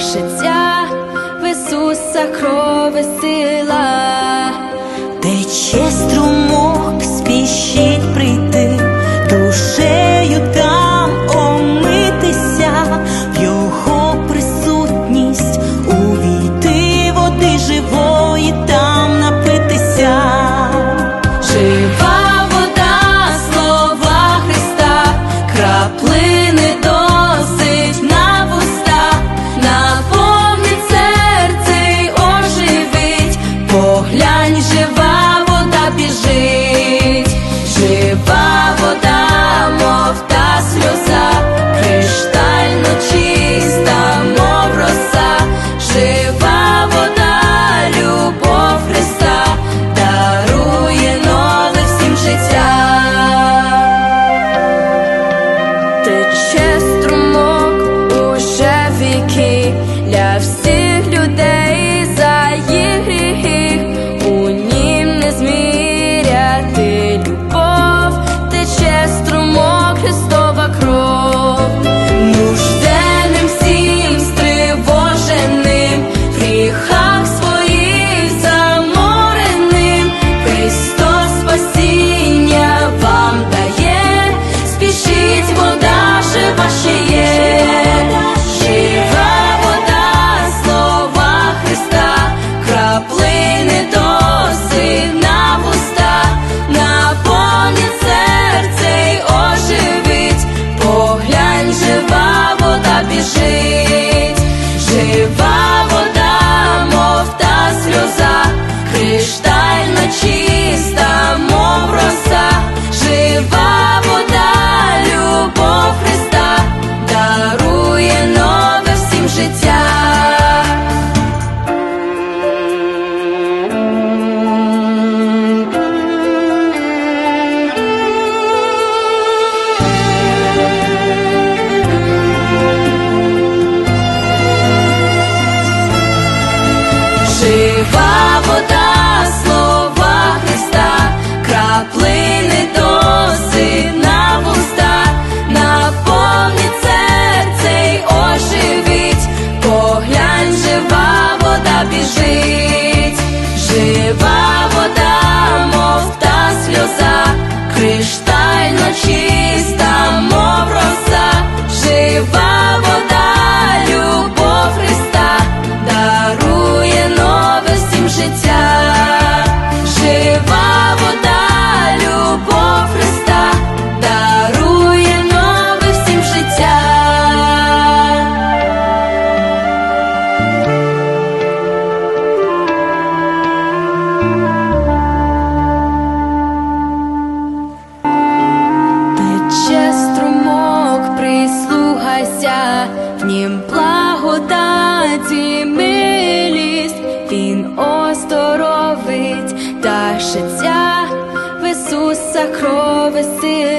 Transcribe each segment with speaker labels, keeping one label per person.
Speaker 1: життя, в Ісуса крови сила,
Speaker 2: тече струмок спішить.
Speaker 1: żyje. життя в Ісуса крови сил.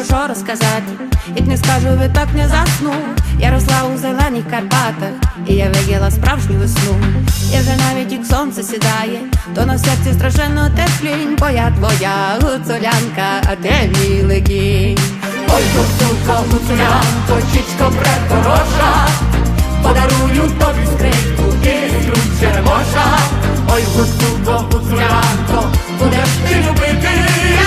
Speaker 3: про що розказати, як не скажу, ви так не засну. Я росла у зелених Карпатах, і я виділа справжню весну. Я вже навіть як сонце сідає, то на серці страшенно теплінь, бо я твоя гуцулянка, а ти мій легінь. Ой, гуцулка, гуцулянко, чічко предорожа, подарую тобі скрипку іскру червоша. Ой, гуцулко, гуцулянко, будеш ти любити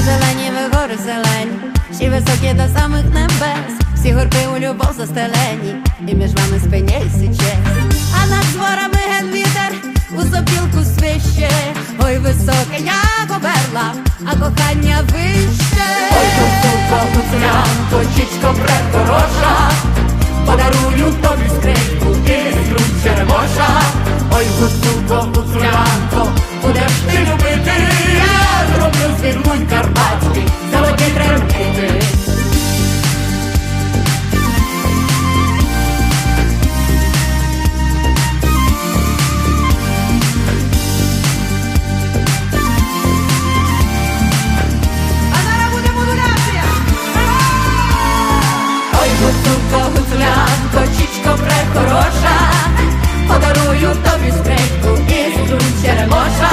Speaker 3: зелені ви гори зелені, ще високі до самих небес, всі горби у любов застелені, і між вами спиняється честь. А над дворами Запілку свище, ой, високе я говерла, а кохання вище. Ой, досука гуцеля, точічко преддорожа, подарую тобі скриньку і скру черемоша. Ой, гуцулко, гуцулянко, будеш ти любити, я зроблю свій мунь карпатський. już tobie skrętku Jest tu, siara mosza